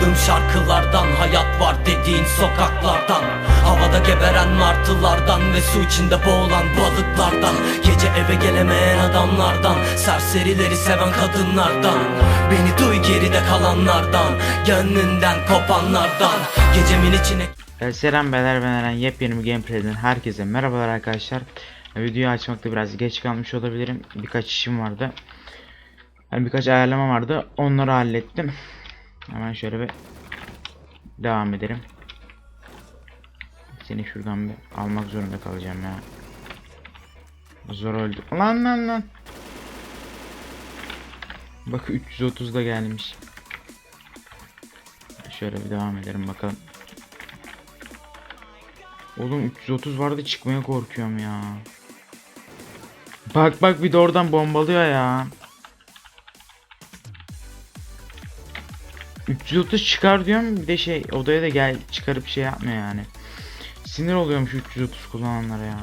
Yazdığım şarkılardan Hayat var dediğin sokaklardan. Havada geberen martılardan Ve su içinde boğulan balıklardan. Gece eve gelemeyen adamlardan Serserileri seven kadınlardan. Beni duy geride kalanlardan Gönlünden kopanlardan. Gecemin içine Ee, Selam beyler ben yepyeni bir gameplay'den herkese merhabalar arkadaşlar. Videoyu açmakta biraz geç kalmış olabilirim. Birkaç işim vardı. Yani birkaç ayarlama vardı. Onları hallettim Hemen şöyle bir devam edelim. Seni şuradan bir almak zorunda kalacağım ya. Zor öldü lan lan lan. Bak 330 da gelmiş. Şöyle bir devam edelim bakalım. Oğlum 330 vardı çıkmaya korkuyorum ya. Bak bak bir de oradan bombalıyor ya. 330 çıkar diyorum bir de şey odaya da gel çıkarıp şey yapmıyor yani. Sinir oluyormuş 330 kullananlara ya.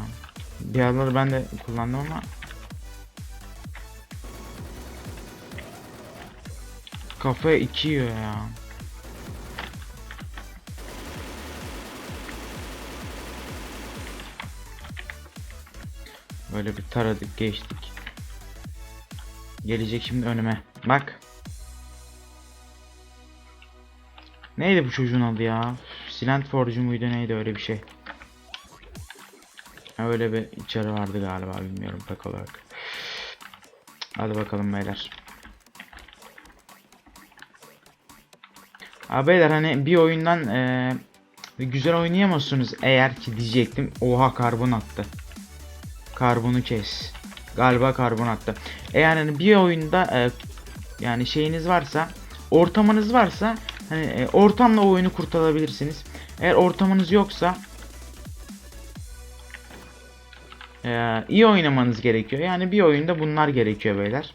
Aralar ben de kullandım ama Kafaya 2 yiyor ya. Böyle bir taradık geçtik. Gelecek şimdi önüme. Bak. Neydi bu çocuğun adı ya? Silent Forge muydu neydi öyle bir şey. Öyle bir içeri vardı galiba bilmiyorum pek olarak. Hadi bakalım beyler. Abi beyler hani bir oyundan eee, güzel oynayamazsınız eğer ki diyecektim. Oha karbon attı. Karbonu kes. Galiba karbon attı. Eğer hani bir oyunda e, yani şeyiniz varsa, ortamınız varsa hani e, ortamla oyunu kurtarabilirsiniz. Eğer ortamınız yoksa e, iyi oynamanız gerekiyor. Yani bir oyunda bunlar gerekiyor beyler.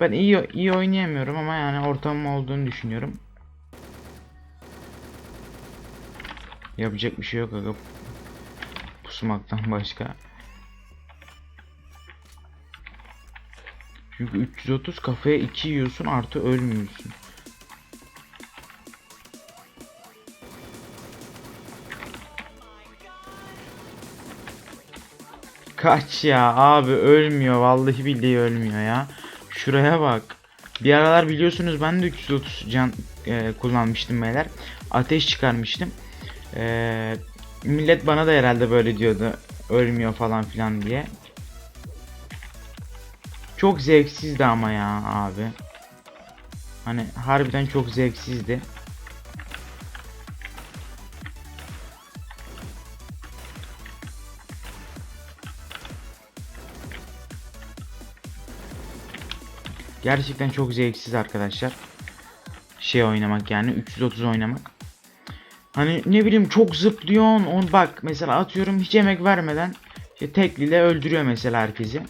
Ben iyi iyi oynayamıyorum ama yani ortamım olduğunu düşünüyorum. Yapacak bir şey yok aga. Pusmaktan başka. Çünkü 330 kafaya 2 yiyorsun artı ölmüyorsun. Kaç ya abi ölmüyor vallahi billahi ölmüyor ya. Şuraya bak. Bir aralar biliyorsunuz ben de 330 can e, kullanmıştım beyler. Ateş çıkarmıştım. E, millet bana da herhalde böyle diyordu. Ölmüyor falan filan diye. Çok zevksizdi ama ya abi. Hani harbiden çok zevksizdi. Gerçekten çok zevksiz arkadaşlar. Şey oynamak yani 330 oynamak. Hani ne bileyim çok zıplıyorsun. On bak mesela atıyorum hiç emek vermeden işte tekliyle öldürüyor mesela herkesi.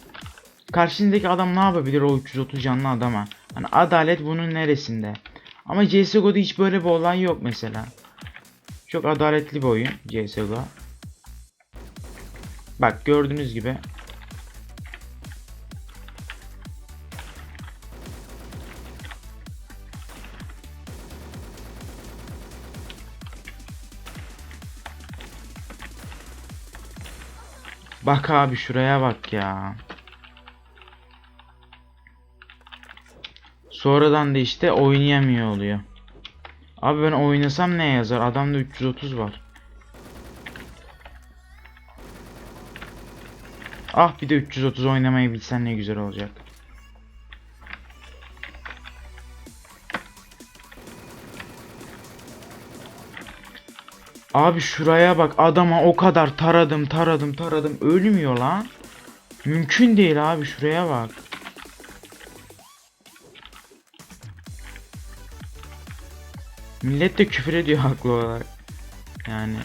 Karşındaki adam ne yapabilir o 330 canlı adama? Hani adalet bunun neresinde? Ama CSGO'da hiç böyle bir olay yok mesela. Çok adaletli bir oyun CSGO. Bak gördüğünüz gibi. Bak abi şuraya bak ya. Sonradan da işte oynayamıyor oluyor. Abi ben oynasam ne yazar? Adamda 330 var. Ah bir de 330 oynamayı bilsen ne güzel olacak. Abi şuraya bak adama o kadar taradım taradım taradım ölmüyor lan. Mümkün değil abi şuraya bak. Millet de küfür ediyor haklı olarak. Yani.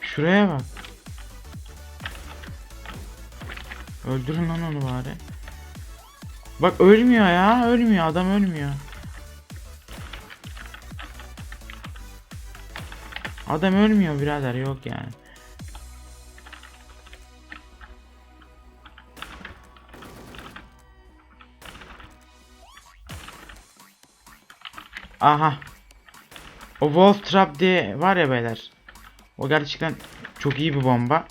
Şuraya bak. Öldürün lan onu bari. Bak ölmüyor ya. Ölmüyor. Adam ölmüyor. Adam ölmüyor birader. Yok yani. Aha. O Wolf Trap diye var ya beyler. O gerçekten çok iyi bir bomba.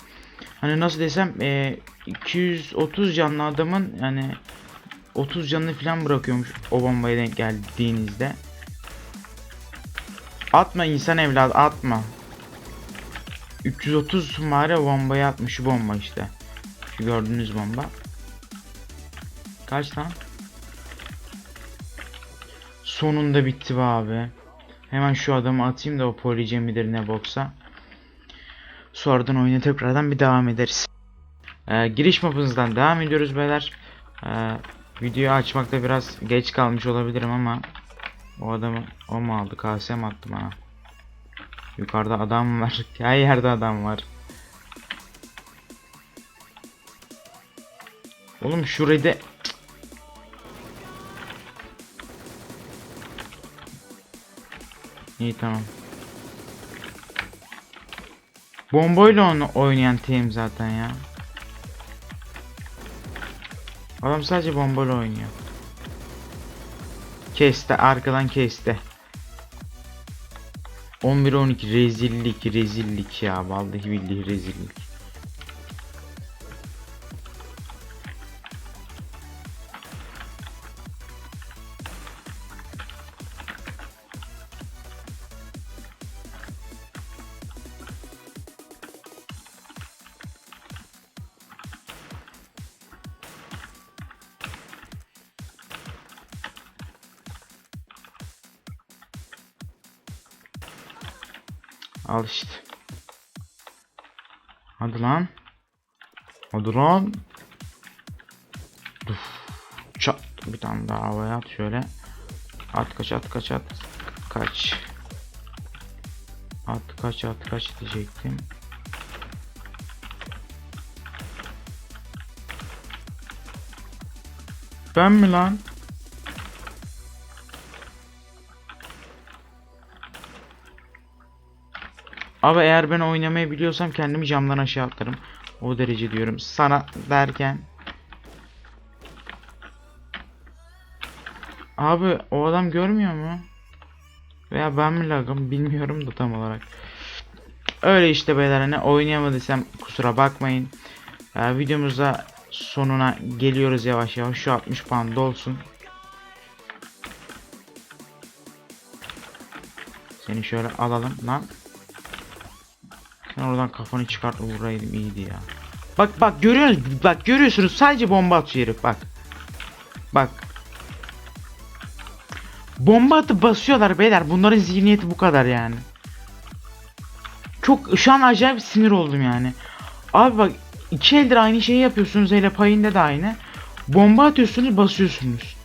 Hani nasıl desem e, 230 canlı adamın yani 30 canını falan bırakıyormuş o bombaya denk geldiğinizde. Atma insan evladı atma. 330 mare bombayı atmış şu bomba işte. Şu gördüğünüz bomba. Kaç lan? Sonunda bitti be abi. Hemen şu adamı atayım da o police midir ne boksa. Sonradan oyuna tekrardan bir devam ederiz. Ee, giriş mapımızdan devam ediyoruz beyler. Ee, videoyu açmakta biraz geç kalmış olabilirim ama o adamı o mu aldı? KS mi attı bana? Yukarıda adam var. Her yerde adam var. Oğlum şurayı da İyi tamam. Bombayla onu oynayan team zaten ya. Adam sadece bombayla oynuyor. Kesti arkadan kesti. 11-12 rezillik rezillik ya vallahi billahi rezillik. Al işte. Hadi lan. Hadi lan. Duf. Çat. Bir tane daha havaya at şöyle. At kaç at kaç at. Kaç. At kaç at kaç diyecektim. Ben mi lan? Ama eğer ben oynamayı biliyorsam kendimi camdan aşağı atlarım. O derece diyorum. Sana derken. Abi o adam görmüyor mu? Veya ben mi lagım bilmiyorum da tam olarak. Öyle işte beyler hani oynayamadıysam kusura bakmayın. Ee, videomuza sonuna geliyoruz yavaş yavaş. Şu 60 puan dolsun. Seni şöyle alalım lan. Sen oradan kafanı çıkart vuraydım iyiydi ya. Bak bak görüyorsunuz bak görüyorsunuz sadece bomba atıyor bak. Bak. Bomba atıp basıyorlar beyler bunların zihniyeti bu kadar yani. Çok şu an acayip sinir oldum yani. Abi bak iki eldir aynı şeyi yapıyorsunuz hele payında da aynı. Bomba atıyorsunuz basıyorsunuz.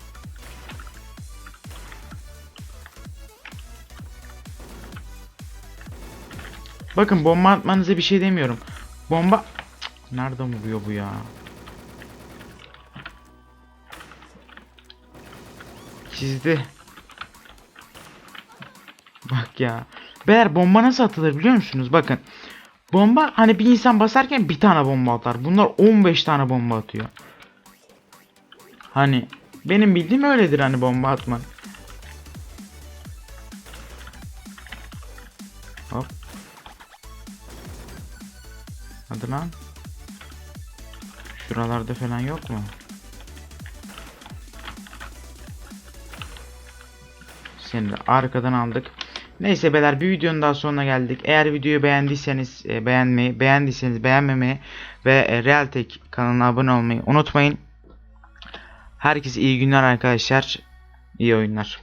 Bakın bomba atmanıza bir şey demiyorum. Bomba... Cık, Nereden vuruyor bu ya? Çizdi. Bak ya. Beyler bomba nasıl atılır biliyor musunuz? Bakın. Bomba hani bir insan basarken bir tane bomba atar. Bunlar 15 tane bomba atıyor. Hani benim bildiğim öyledir hani bomba atmak. Lan. Şuralarda falan yok mu? Seni de arkadan aldık. Neyse beyler bir videonun daha sonuna geldik. Eğer videoyu beğendiyseniz e, beğenmeyi, beğendiyseniz beğenmemeyi ve e, Realtek kanalına abone olmayı unutmayın. Herkese iyi günler arkadaşlar. İyi oyunlar.